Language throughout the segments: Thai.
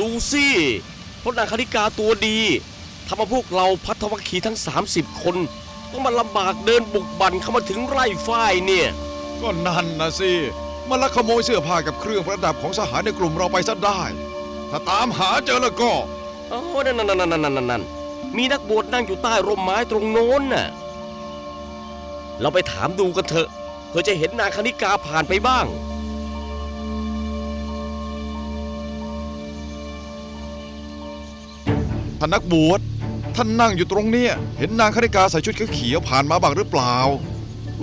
ดูสิเพราะนางคณิกาตัวดีทำมาพวกเราพัทวคีทั้ง 30 คน ต้องมาลำบากเดินบุกบั่นเข้ามาถึงไร่ฝ้ายเนี่ย ก็นั่นนะสิมันลักขโมยเสื้อผ้ากับเครื่องประดับของสหายในกลุ่มเราไปซะได้ ถ้าตามหาเจอแล้วก็อ๋อนั่นนั่นนั่นนั่นนั่นนั่นมีนักบวชนั่งอยู่ใต้ร่มไม้ตรงโน้นน่ะ เราไปถามดูกันเถอะเพื่อจะเห็นนางคณิกาผ่านไปบ้าง ท่านนักบวชท่านนั่งอยู่ตรงเนี้ยเห็นนางคณิกาใส่ชุดเขียวๆผ่านมาบ้างหรือเปล่า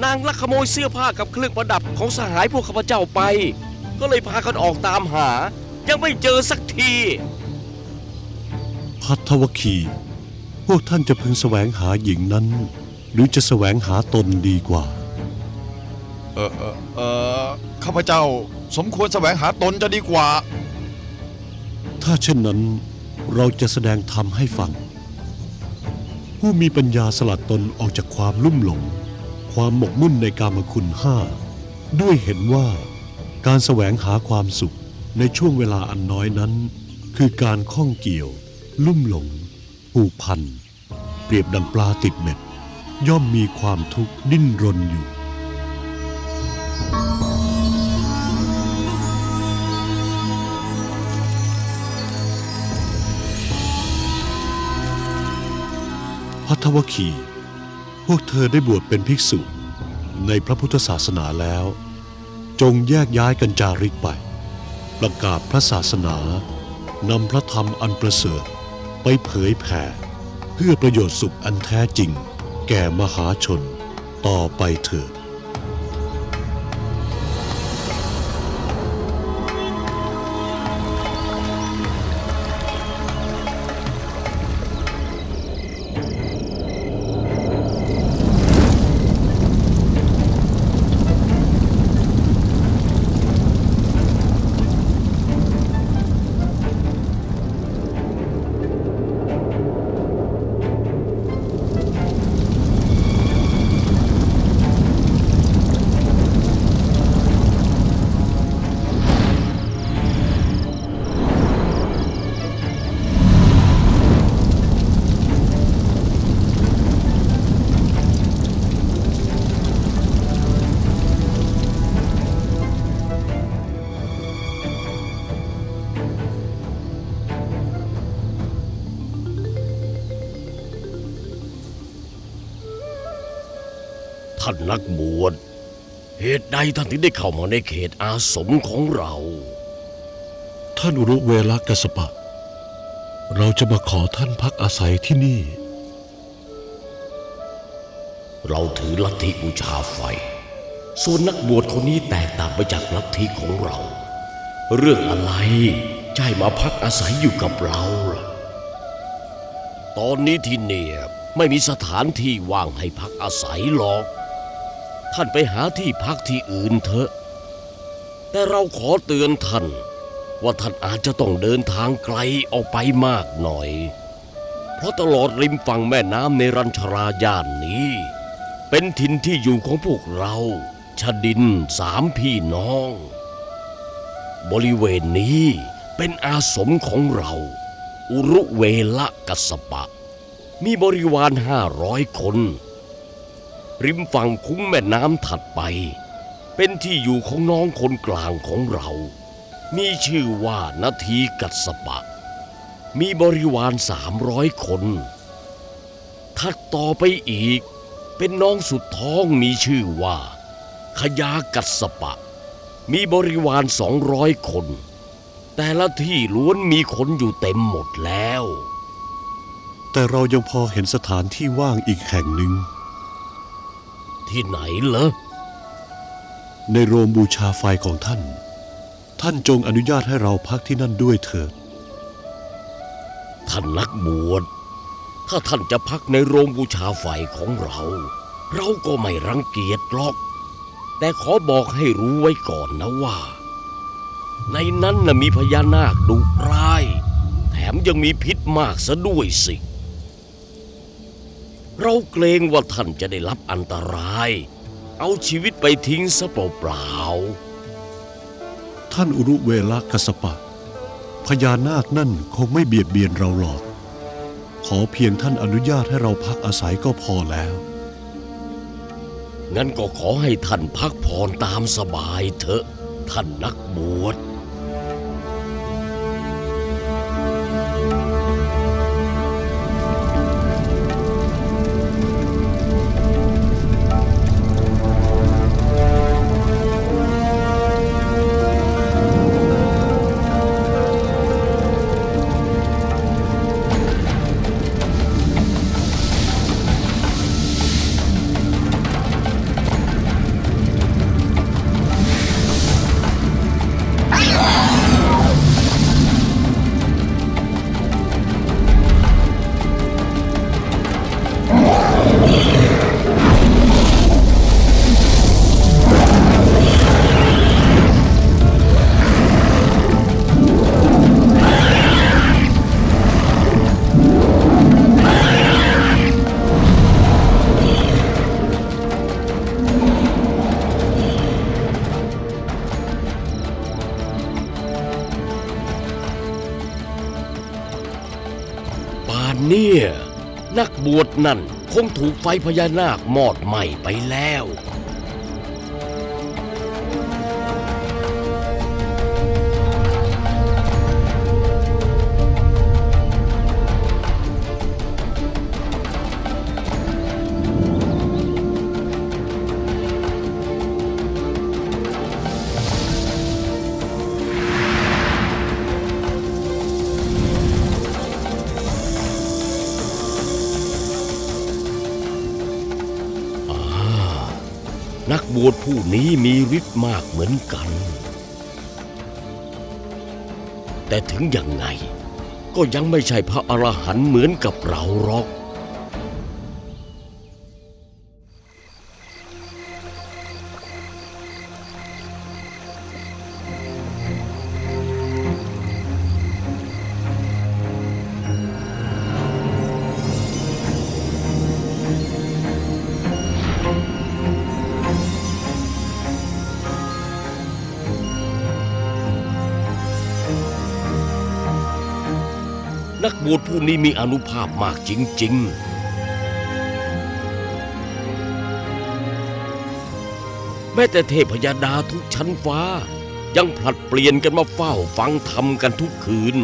นางลักขโมยเสื้อผ้ากับเครื่องประดับของสหายพวกข้าพเจ้าไป ก็เลยพากันออกตามหา ยังไม่เจอสักที พัทวคี พวกท่านจะพึงแสวงหาหญิงนั้น หรือจะแสวงหาตนดีกว่า เออเออเออข้าพเจ้าสมควรแสวงหาตนจะดีกว่า ถ้าเช่นนั้น เราจะแสดงธรรมให้ฟัง ผู้มีปัญญาสลัดตนออกจากความลุ่มหลง ความหมกมุ่นในกามคุณห้าด้วยเห็นว่าการแสวงหาความสุขในช่วงเวลาอันน้อยนั้น คือการข้องเกี่ยว ลุ่มหลง ผูกพัน เปรียบดังปลาติดเบ็ด ย่อมมีความทุกข์ดิ้นรนอยู่ พัทวคี พวกเธอได้บวชเป็นภิกษุ ในพระพุทธศาสนาแล้ว จงแยกย้ายกันจาริกไป ประกาศพระศาสนานำพระธรรมอันประเสริฐไปเผยแผ่ เพื่อประโยชน์สุขอันแท้จริง แก่มหาชนต่อไปเถิด ท่านนักบวชเหตุใดท่านถึงได้เข้ามาในเขตอาสมของเรา ท่านอุรุเวลกัสปะ เราจะมาขอท่านพักอาศัยที่นี่ เราถือลัทธิบูชาไฟ ส่วนนักบวชคนนี้แตกต่างไปจากลัทธิของเรา เรื่องอะไรจะให้มาพักอาศัยอยู่กับเราล่ะ ตอนนี้ที่เนี่ยไม่มีสถานที่ว่างให้พักอาศัยหรอก ท่านไปหาที่พักที่อื่นเถอะ แต่เราขอเตือนท่าน ว่าท่านอาจจะต้องเดินทางไกลออกไปมากหน่อย เพราะตลอดริมฝั่งแม่น้ำในรัญชราย่านนี้ เป็นถิ่นที่อยู่ของพวกเราชดินสามพี่น้อง บริเวณนี้เป็นอาสมของเรา อุรุเวละกัสสปะ มีบริวารห้าร้อยคน ริมฝั่งคุ้งแม่น้ำถัดไป เป็นที่อยู่ของน้องคนกลางของเรา มีชื่อว่านาทีกัสสปะ มีบริวารสามร้อยคน ถัดต่อไปอีก เป็นน้องสุดท้องมีชื่อว่า ขยากัสปะ มีบริวารสองร้อยคน แต่ละที่ล้วนมีคนอยู่เต็มหมดแล้ว แต่เรายังพอเห็นสถานที่ว่างอีกแห่งหนึ่ง ที่ไหนเหรอ ในโรงบูชาไฟของท่าน ท่านจงอนุญาตให้เราพักที่นั่นด้วยเถิด ท่านนักบวช ถ้าท่านจะพักในโรงบูชาไฟของเรา เราก็ไม่รังเกียจหรอก แต่ขอบอกให้รู้ไว้ก่อนนะว่า ในนั้นน่ะมีพญานาคดุร้าย แถมยังมีพิษมากซะด้วยสิ เราเกรงว่าท่านจะได้รับอันตราย เอาชีวิตไปทิ้งซะเปล่าๆ ท่านอุรุเวลกัสสปะ พญานาคนั่นคงไม่เบียดเบียนเราหรอก ขอเพียงท่านอนุญาตให้เราพักอาศัยก็พอแล้ว งั้นก็ขอให้ท่านพักผ่อนตามสบายเถอะ ท่านนักบวช นั่น คงถูกไฟพญานาคมอดไหม้ไปแล้ว ผู้นี้มีฤทธิ์มากเหมือนกัน แต่ถึงอย่างไงก็ยังไม่ใช่พระอรหันต์เหมือนกับเราหรอก นักบวชผู้นี้มีอนุภาพมากจริง ๆ แม้แต่เทพยาดาทุกชั้นฟ้า ยังผลัดเปลี่ยนกันมาเฝ้าฟังธรรมกันทุกคืน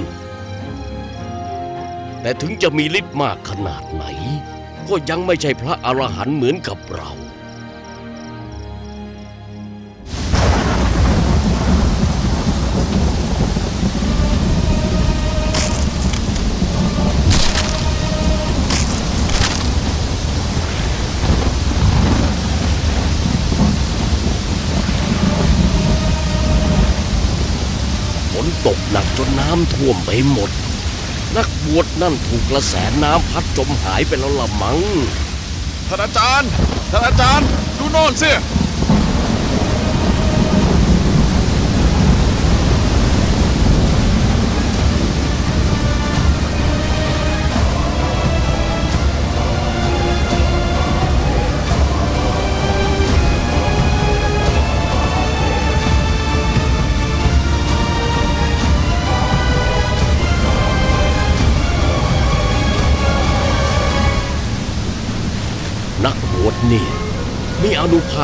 แต่ถึงจะมีฤทธิ์มากขนาดไหน ก็ยังไม่ใช่พระอรหันต์เหมือนกับเราำท่วมไปหมด นักบวชนั่นถูกกระแสน้ำพัดจมหายไปแล้วละมัง้งท่านอาจารย์ท่านอาจารย์ ดูโน่นสิ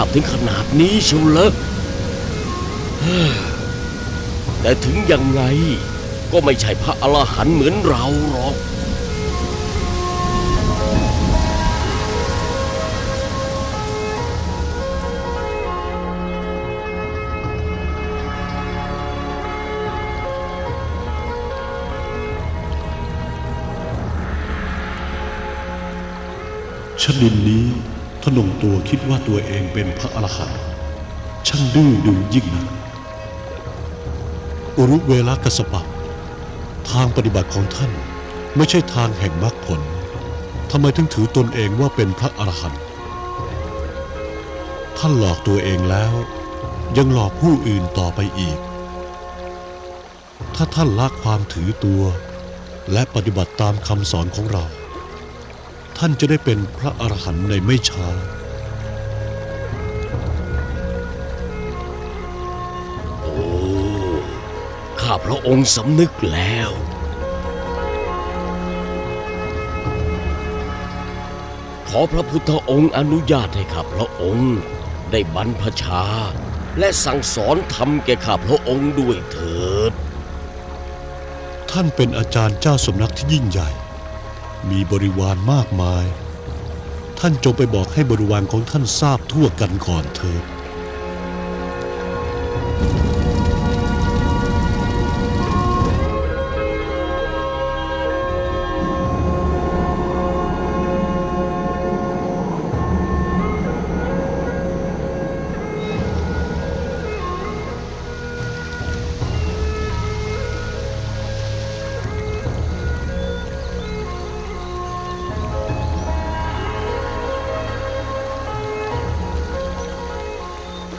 านุภาพถึงขนาดนี้เชียวเหรอแต่ถึงยังไงก็ไม่ใช่พระอรหันต์เหมือนเราหรอกชดินนี้ นงตัวคิดว่าตัวเองเป็นพระอรหันต์ช่างดื้อดึงยิ่งนักอุรุเวลกัสปะ ทางปฏิบัติของท่านไม่ใช่ทางแห่งมรรคผลทำไมถึงถือตนเองว่าเป็นพระอรหันต์ท่านหลอกตัวเองแล้ว ยังหลอกผู้อื่นต่อไปอีก ถ้าท่านละความถือตัว และปฏิบัติตามคำสอนของเรา ท่านจะได้เป็นพระอรหันต์ในไม่ช้า โอ้ข้าพระองค์สำนึกแล้ว ขอพระพุทธองค์อนุญาตให้ข้าพระองค์ ได้บรรพชา และสั่งสอนธรรมแก่ข้าพระองค์ด้วยเถิด ท่านเป็นอาจารย์เจ้าสำนักที่ยิ่งใหญ่ มีบริวารมากมาย ท่านจงไปบอกให้บริวารของท่านทราบทั่วกันก่อนเถิด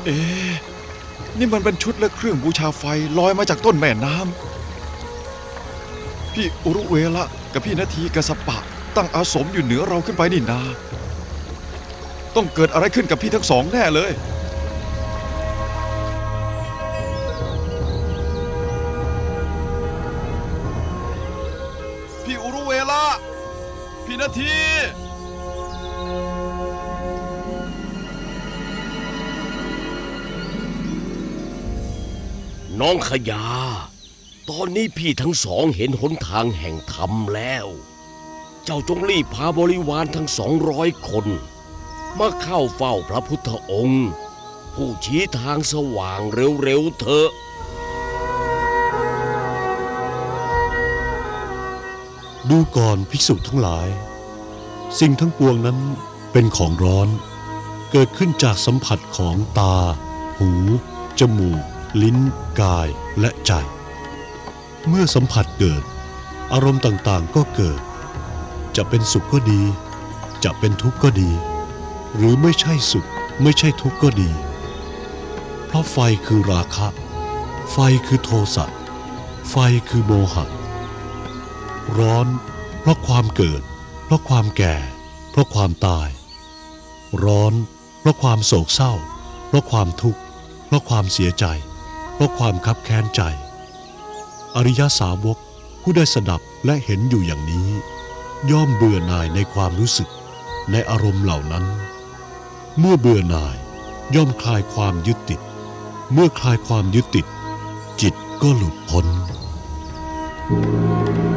เอ๊ะนี่มันเป็นชุดและเครื่องบูชาไฟลอยมาจากต้นแม่น้ำพี่อุรุเวละกับพี่นาทีกบสปะ ตั้งอาสมอยู่เหนือเราขึ้นไปนี่นา ต้องเกิดอะไรขึ้นกับพี่ทั้งสองแน่เลย พี่อุรุเวละพี่นาที น้องขยา ตอนนี้พี่ทั้งสองเห็นหนทางแห่งธรรมแล้ว เจ้าจงรีบพาบริวารทั้งสองร้อยคน มาเข้าเฝ้าพระพุทธองค์ ผู้ชี้ทางสว่างเร็วๆเถอะดูก่อนภิกษุทั้งหลาย สิ่งทั้งปวงนั้นเป็นของร้อน เกิดขึ้นจากสัมผัสของตา หู จมูก ลิ้น กายและใจ เมื่อสัมผัสเกิด อารมณ์ต่างๆก็เกิด จะเป็นสุขก็ดี จะเป็นทุกข์ก็ดี หรือไม่ใช่สุขไม่ใช่ทุกข์ก็ดี เพราะไฟคือราคะ ไฟคือโทสะไฟคือโมหะ ร้อน เพราะความเกิด เพราะความแก่ เพราะความตาย ร้อน เพราะความโศกเศร้า เพราะความทุกข์ เพราะความเสียใจ ราะความคับแค้นใจ อริยสาวกผู้ได้สดับและเห็นอยู่อย่างนี้ ย่อมเบื่อหน่ายในความรู้สึกในอารมณ์เหล่านั้น เมื่อเบื่อหน่ายย่อมคลายความยึดติด เมื่อคลายความยึดติด จิตก็หลุดพ้นโอ้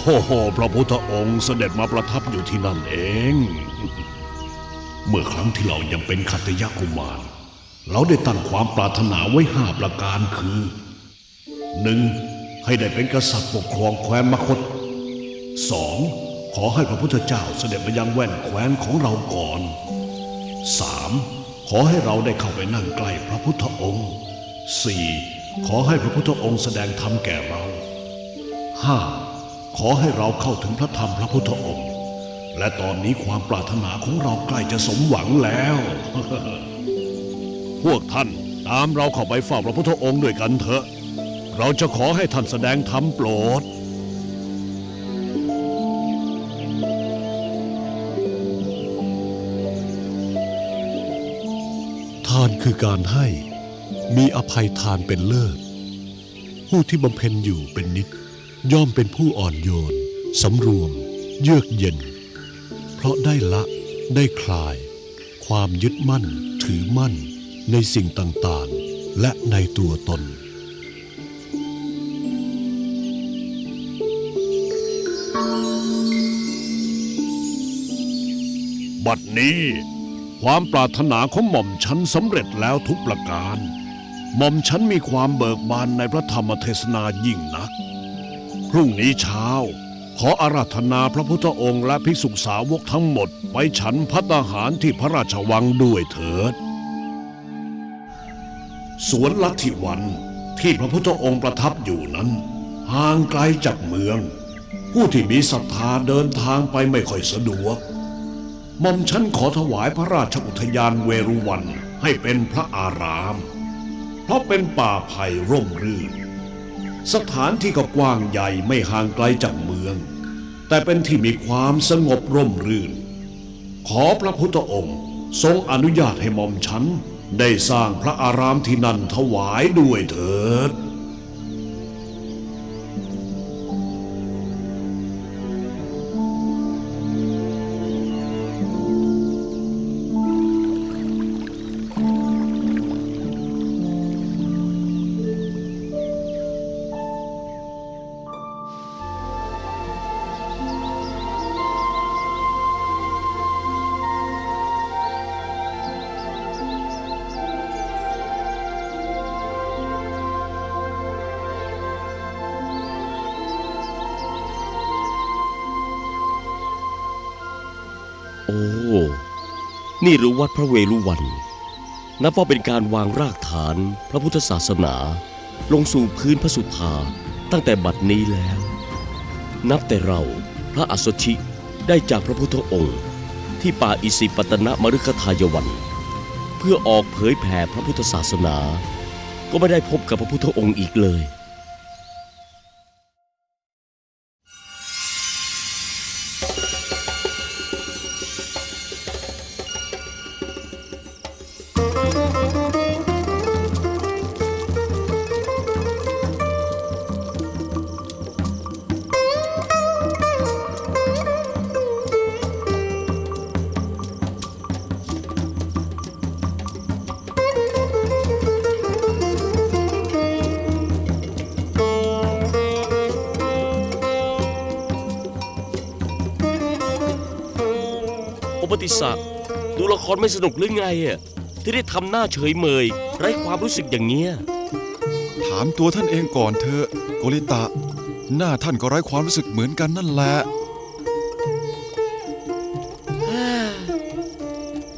โหพระพุทธองค์เสด็จมาประทับอยู่ที่นั่นเอง เมื่อครั้งที่เรายังเป็นขัตยกุมาร เราได้ตั้งความปรารถนาไว้ห้าประการคือหนึ่งให้ได้เป็นกษัตริย์ปกครองแคว้นมคตสองขอให้พระพุทธเจ้าเสด็จมายังแว่นแคว้นของเราก่อนสามขอให้เราได้เข้าไปนั่งใกล้พระพุทธองค์สี่ขอให้พระพุทธองค์แสดงธรรมแก่เราห้า ขอให้เราเข้าถึงพระธรรมพระพุทธองค์ และตอนนี้ความปรารถนาของเราใกล้จะสมหวังแล้ว พวกท่านตามเราเข้าไปเฝ้าพระพุทธองค์ด้วยกันเถอะ เราจะขอให้ท่านแสดงธรรมโปรดทานคือการให้มีอภัยทานเป็นเลิศ ผู้ที่บำเพ็ญอยู่เป็นนิด ย่อมเป็นผู้อ่อนโยนสำรวม เยือกเย็น เพราะได้ละได้คลาย ความยึดมั่นถือมั่นในสิ่งต่างๆ และในตัวตน บัดนี้ ความปรารถนาของหม่อมฉันสำเร็จแล้วทุกประการ หม่อมฉันมีความเบิกบานในพระธรรมเทศนายิ่งนัก พรุ่งนี้เช้า ขออาราธนาพระพุทธองค์และภิกษุสาวกทั้งหมด ไปฉันพัตตาหารที่พระราชวังด้วยเถิด สวนลัทธิวันที่พระพุทธองค์ประทับอยู่นั้น ห่างไกลจากเมือง ผู้ที่มีศรัทธาเดินทางไปไม่ค่อยสะดวกม่อมฉันขอถวายพระราชอุทยานเวรุวันให้เป็นพระอาราม เพราะเป็นป่าไผ่ร่มรื่น สถานที่ก็กว้างใหญ่ไม่ห่างไกลจากเมือง แต่เป็นที่มีความสงบร่มรื่น ขอพระพุทธองค์ทรงอนุญาตให้หม่อมฉันได้สร้างพระอารามที่นั่นถวายด้วยเถิด นี่หรือวัดพระเวรุวัน นับว่าเป็นการวางรากฐานพระพุทธศาสนา ลงสู่พื้นพระสุธาตั้งแต่บัดนี้แล้ว นับแต่เราพระอัสชิได้จากพระพุทธองค์ ที่ป่าอิสิปตนมฤคทายวัน เพื่อออกเผยแผ่พระพุทธศาสนา ก็ไม่ได้พบกับพระพุทธองค์อีกเลย อปติศักดิ์ดูละครไม่สนุกหรือไงอะที่ได้ทำหน้าเฉยเมย ไร้ความรู้สึกอย่างเงี้ยถามตัวท่านเองก่อนเถอะโกริตะ หน้าท่านก็ไร้ความรู้สึกเหมือนกันนั่นแหละ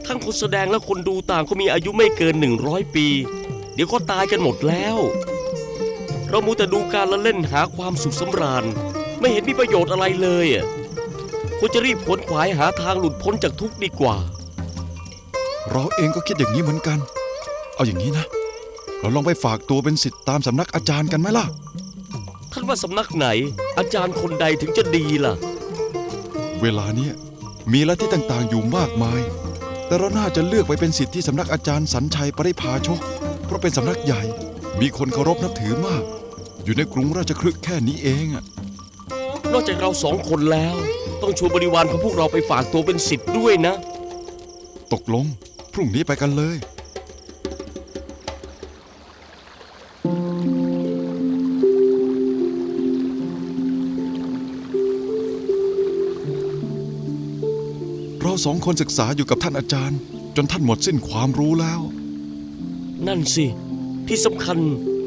ทั้งคนแสดงและคนดูต่างก็มีอายุไม่เกิน 100 ปี เดี๋ยวก็ตายกันหมดแล้ว เรามูแต่ดูการละเล่นหาความสุขสำราญ ไม่เห็นมีประโยชน์อะไรเลยอะ ควรจะรีบขวนขวายหาทางหลุดพ้นจากทุกข์ดีกว่า เราเองก็คิดอย่างนี้เหมือนกัน เอาอย่างนี้นะ เราลองไปฝากตัวเป็นสิทธิ์ตามสำนักอาจารย์กันไหมล่ะ ท่านว่าสำนักไหน อาจารย์คนใดถึงจะดีล่ะ เวลาเนี้ยมีลัทธิต่างๆอยู่มากมาย แต่เราน่าจะเลือกไปเป็นสิทธิ์ที่สำนักอาจารย์สัญชัยปริพาชก เพราะเป็นสำนักใหญ่ มีคนเคารพนับถือมาก อยู่ในกรุงราชคลึกแค่นี้เองอะ นอกจากเราสองคนแล้ว ต้องชวนบริวารของพวกเราไปฝากตัวเป็นสิทธิ์ด้วยนะ ตกลง พรุ่งนี้ไปกันเลย เราสองคนศึกษาอยู่กับท่านอาจารย์ จนท่านหมดสิ้นความรู้แล้ว นั่นสิ ที่สำคัญ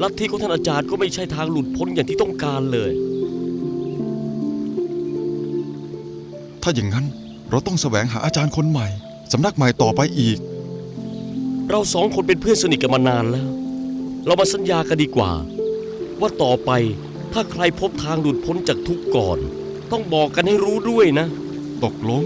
ลัทธิของท่านอาจารย์ก็ไม่ใช่ทางหลุดพ้นอย่างที่ต้องการเลย ถ้าอย่างนั้นเราต้องแสวงหาอาจารย์คนใหม่ สำนักใหม่ต่อไปอีก เราสองคนเป็นเพื่อนสนิทกันมานานแล้ว เรามาสัญญากันดีกว่า ว่าต่อไปถ้าใครพบทางหลุดพ้นจากทุกข์ก่อน ต้องบอกกันให้รู้ด้วยนะ ตกลง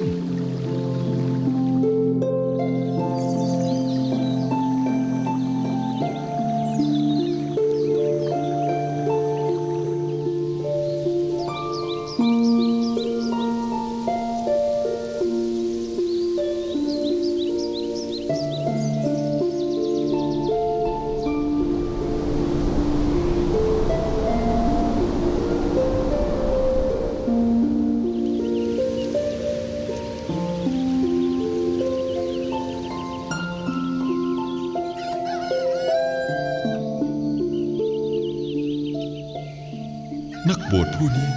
บวชผู้นี้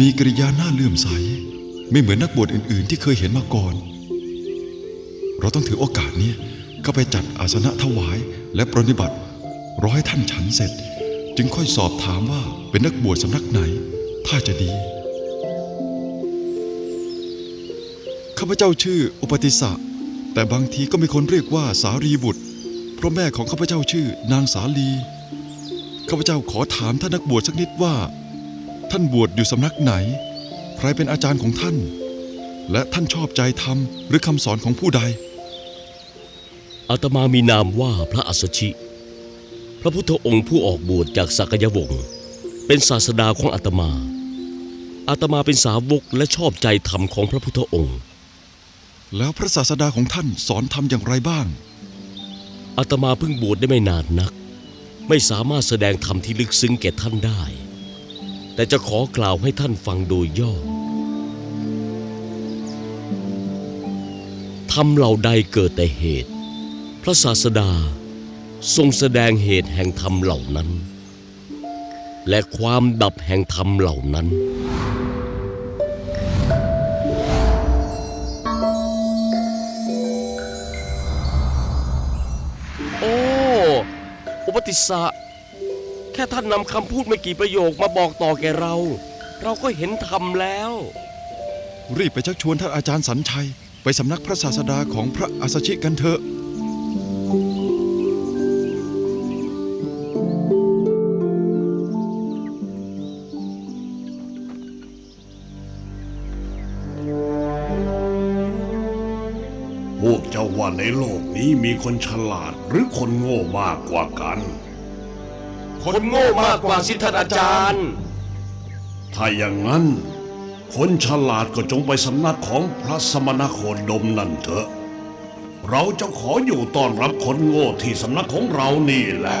มีกริยาหน้าเลื่อมใส ไม่เหมือนนักบวชอื่น ๆ ที่เคยเห็นมาก่อน เราต้องถือโอกาสนี้เข้าไปจัดอาสนะถวายและปรนิบัติรอให้ท่านฉันเสร็จ จึงค่อยสอบถามว่าเป็นนักบวชสำนักไหน ถ้าจะดี ข้าพเจ้าชื่ออุปติสสะแต่บางทีก็มีคนเรียกว่าสารีบุตร เพราะแม่ของข้าพเจ้าชื่อนางสาลีข้าพเจ้าขอถามท่านนักบวชสักนิดว่า ท่านบวชอยู่สำนักไหน ใครเป็นอาจารย์ของท่าน และท่านชอบใจธรรมหรือคำสอนของผู้ใด อาตมามีนามว่าพระอัสสชิพระระพุทธองค์ผู้ออกบวชจากสักยวงศ์เป็นศาสดาของอาตมา อาตมาเป็นสาวกและชอบใจธรรมของพระพุทธองค์ แล้วพระศาสดาของท่านสอนทำอย่างไรบ้าง อาตมาเพิ่งบวชได้ไม่นานนัก ไม่สามารถแสดงธรรมที่ลึกซึ้งแก่ท่านได้ แต่จะขอกล่าวให้ท่านฟังโดยย่อธรรมเหล่าใดเกิดแต่เหตุ พระศาสดาทรงแสดงเหตุแห่งธรรมเหล่านั้น และความดับแห่งธรรมเหล่านั้น โอ้ อุปติสสะ แค่ท่านนำคำพูดไม่กี่ประโยคมาบอกต่อแก่เรา เราก็เห็นธรรมแล้ว รีบไปชักชวนท่านอาจารย์สัญชัย ไปสำนักพระศาสดาของพระอัสสชิกันเถอะพวกเจ้าว่าในโลกนี้มีคนฉลาดหรือคนโง่มากกว่ากัน คนโง่มากกว่าสิทธานอาจารย์ ถ้าอย่างนั้น คนฉลาดก็จงไปสำนักของพระสมณโคดมนั่นเถอะ เราจะขออยู่ต้อนรับคนโง่ที่สำนักของเรานี่แหละ